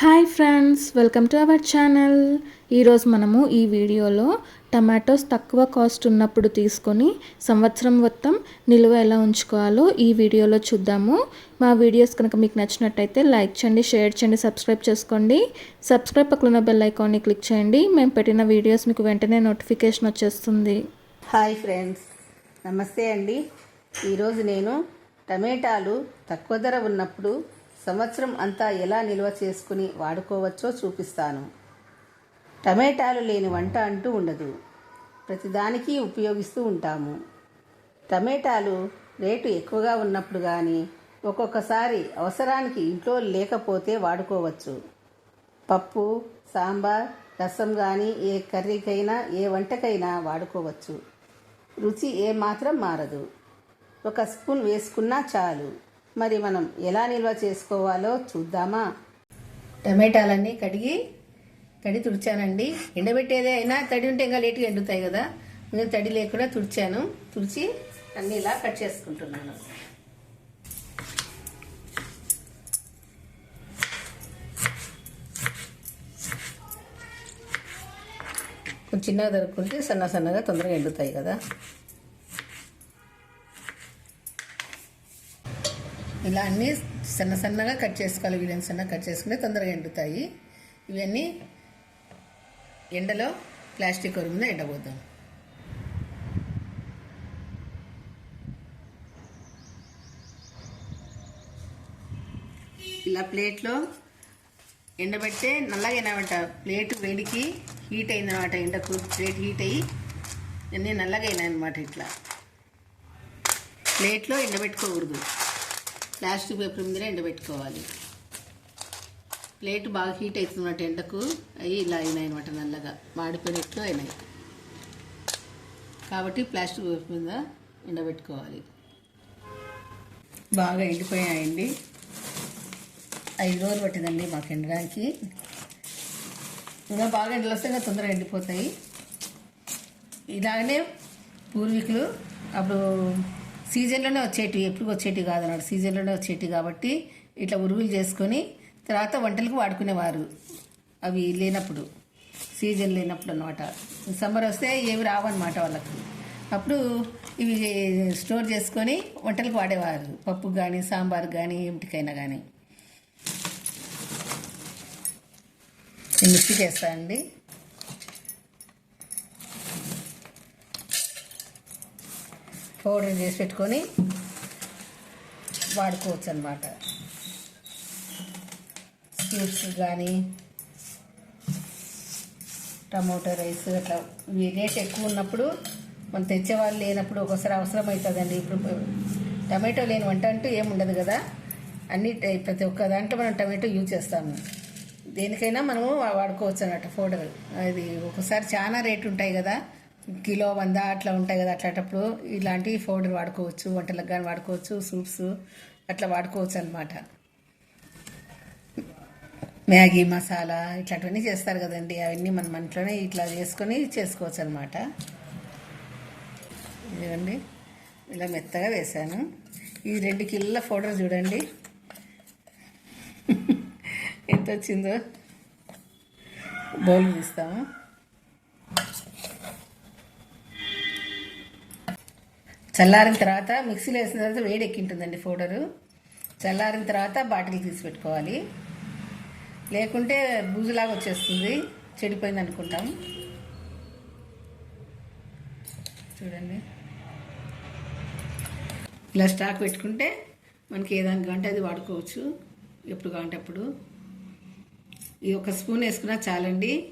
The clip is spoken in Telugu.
Hi friends welcome to our channel. ఈరోజు మనము ఈ వీడియోలో టమాటోస్ తక్కువ కాస్ట్ ఉన్నప్పుడు తీసుకొని సంవత్సరం మొత్తం నిల్వ ఎలా ఉంచుకోవాలో ఈ వీడియోలో చూద్దాము. మా వీడియోస్ కనుక మీకు నచ్చినట్టయితే లైక్ చేయండి షేర్ చేయండి సబ్స్క్రైబ్ చేసుకోండి. సబ్స్క్రైబ్ పక్కన బెల్ ఐకాన్ని క్లిక్ చేయండి. మేము పెట్టిన వీడియోస్ మీకు వెంటనే నోటిఫికేషన్ వచ్చేస్తుంది. హాయ్ ఫ్రెండ్స్ నమస్తే అండి. ఈరోజు నేను టమాటాలు తక్కువ ధర ఉన్నప్పుడు సంవత్సరం అంతా ఎలా నిల్వ చేసుకుని వాడుకోవచ్చో చూపిస్తాను. టమేటాలు లేని వంట అంటూ ఉండదు. ప్రతిదానికి ఉపయోగిస్తూ ఉంటాము. టమేటాలు రేటు ఎక్కువగా ఉన్నప్పుడు కానీ ఒక్కొక్కసారి అవసరానికి ఇంట్లో లేకపోతే వాడుకోవచ్చు. పప్పు సాంబార్ రసం కానీ ఏ కర్రీకైనా ఏ వంటకైనా వాడుకోవచ్చు. రుచి ఏమాత్రం మారదు. ఒక స్పూన్ వేసుకున్నా చాలు. మరి మనం ఎలా నిల్వ చేసుకోవాలో చూద్దామా? టమాటాలన్నీ కడిగి తడి తుడిచానండి. ఎండబెట్టేదే అయినా తడి ఉంటే ఇంకా లేట్గా ఎండుతాయి కదా. నేను తడి లేకుండా తుడిచాను. తుడిచి అన్నీ ఇలా కట్ చేసుకుంటున్నాను. చిన్నగా దొరుకుంటే సన్న సన్నగా తొందరగా ఎండుతాయి కదా. ఇలా అన్నీ సన్న సన్నగా కట్ చేసుకోవాలి. వీడియో సన్నగా కట్ చేసుకుంటే తొందరగా ఎండుతాయి. ఇవన్నీ ఎండలో ప్లాస్టిక్ ఉరుమున ఎండబోద్దాం. ఇలా ప్లేట్లో ఎండబెడితే నల్లగైనామంట ప్లేట్ వేడికి హీట్ అయిందనమాట. ఎండకు ప్లేట్ హీట్ అయ్యి అన్నీ నల్లగా అయినాయి అనమాట ఇట్లా. ప్లేట్లో ఎండబెట్టుకోకూడదు. ప్లాస్టిక్ పేపర్ మీద ఎండబెట్టుకోవాలి. ప్లేట్ బాగా హీట్ అవుతున్నట్టు ఎండకు. అవి ఇలా అయినాయి అనమాట నల్లగా. మాడిపోయినట్టు అయినాయి. కాబట్టి ప్లాస్టిక్ పేపర్ మీద ఎండబెట్టుకోవాలి. బాగా ఎండిపోయాయండి. ఐదు రోజులు పట్టిందండి మాకు ఎండడానికి. ఇంకా బాగా ఎండలు వస్తే ఇంకా తొందరగా ఎండిపోతాయి. ఇలాగనే పూర్వీకులు అప్పుడు సీజన్లోనే వచ్చేటివి ఎప్పుడు వచ్చేటివి కాదన్నాడు సీజన్లోనే వచ్చేటివి కాబట్టి ఇట్లా ఉరుగులు చేసుకొని తర్వాత వంటలకు వాడుకునేవారు. అవి లేనప్పుడు సీజన్ లేనప్పుడు అనమాట సమ్మర్ వస్తే ఏవి రావన్నమాట వాళ్ళకి. అప్పుడు ఇవి స్టోర్ చేసుకొని వంటలకు వాడేవారు. పప్పు కానీ సాంబార్ కానీ ఏమిటికైనా కానీ మిక్సీ మిక్సీకి వేస్తానండి పౌడర్ చేసి పెట్టుకొని వాడుకోవచ్చు అనమాట స్వీట్స్ కానీ టమోటో రైస్ అట్లా ఇవి రేట్ ఎక్కువ ఉన్నప్పుడు మనం తెచ్చేవాళ్ళు లేనప్పుడు ఒకసారి అవసరం అవుతుందండి ఇప్పుడు టమాటో లేని వంట అంటూ ఏముండదు కదా. అన్ని టై- ప్రతి ఒక్క దాంట్లో మనం టమాటో యూజ్ చేస్తాము. దేనికైనా మనము వాడుకోవచ్చు అన్నట్టు పౌడర్. అది ఒకసారి చాలా రేట్ ఉంటాయి కదా. కిలో వంద అట్లా ఉంటాయి కదా అట్లాంటప్పుడు ఇలాంటి పౌడర్ వాడుకోవచ్చు వంటలకు కానీ వాడుకోవచ్చు సూప్స్ అట్లా వాడుకోవచ్చు అనమాట మ్యాగీ మసాలా ఇట్లాంటివన్నీ చేస్తారు కదండి అవన్నీ మనం ఇంట్లోనే ఇట్లా చేసుకొని చేసుకోవచ్చు అనమాట ఇదిగోండి ఇలా మెత్తగా వేసాను ఈ రెండు కిలోల పౌడర్ చూడండి. ఎంత వచ్చిందో. బౌల్ తీస్తాము? చల్లారిన తర్వాత మిక్సీలో వేసిన తర్వాత వేడి ఎక్కింటుందండి పౌడరు. చల్లారిన తర్వాత బాటిల్ తీసి పెట్టుకోవాలి లేకుంటే బూజులాగా వచ్చేస్తుంది. చెడిపోయింది అనుకుంటాం. చూడండి. ఇలా స్టాక్ పెట్టుకుంటే మనకి ఏదానికి అంటే అది వాడుకోవచ్చు. ఎప్పుడు కావంటే అప్పుడు. ఈ ఒక స్పూన్ వేసుకున్నా చాలండి.